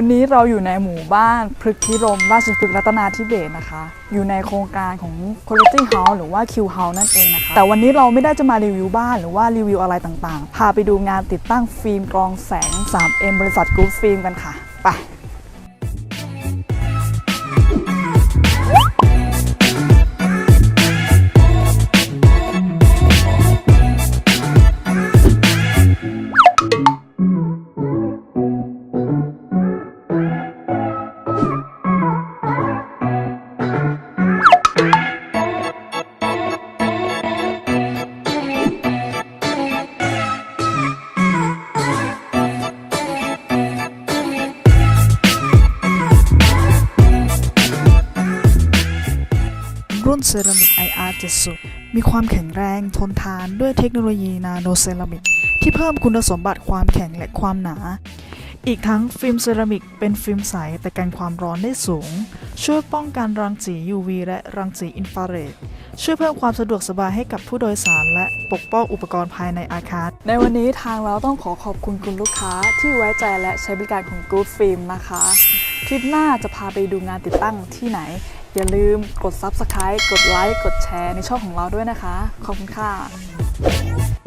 วันนี้เราอยู่ในหมู่บ้านพฤกษพิรมราชพฤกษ์รัตนาธิเบศนะคะ อยู่ในโครงการของ Quality House หรือว่า Q House นั่นเองนะคะ แต่วันนี้เราไม่ได้จะมารีวิวบ้านหรือว่ารีวิวอะไรต่างๆ พาไปดูงานติดตั้งฟิล์มกรองแสง 3M บริษัทกรุ๊ปฟิล์มกันค่ะ ไป รุ่นเซรามิก IR70 มีความแข็งแรงทนทานด้วยเทคโนโลยีนาโนเซรามิก ที่เพิ่มคุณสมบัติความแข็งและความหนา อีกทั้งฟิล์มเซรามิกเป็นฟิล์มใสแต่กันความร้อนได้สูง ช่วยป้องกันรังสี UV และรังสีอินฟราเรด ช่วยเพิ่มความสะดวกสบายให้กับผู้โดยสาร และปกป้องอุปกรณ์ภายในอาคาร ในวันนี้ทางเราต้องขอขอบคุณคุณลูกค้าที่ไว้ใจและใช้บริการของ Good Film นะคะ คลิปหน้าจะพาไปดูงานติดตั้งที่ไหน อย่าลืมกด Subscribe กดไลค์กดแชร์ในช่องของเราด้วยนะคะ ขอบคุณค่ะ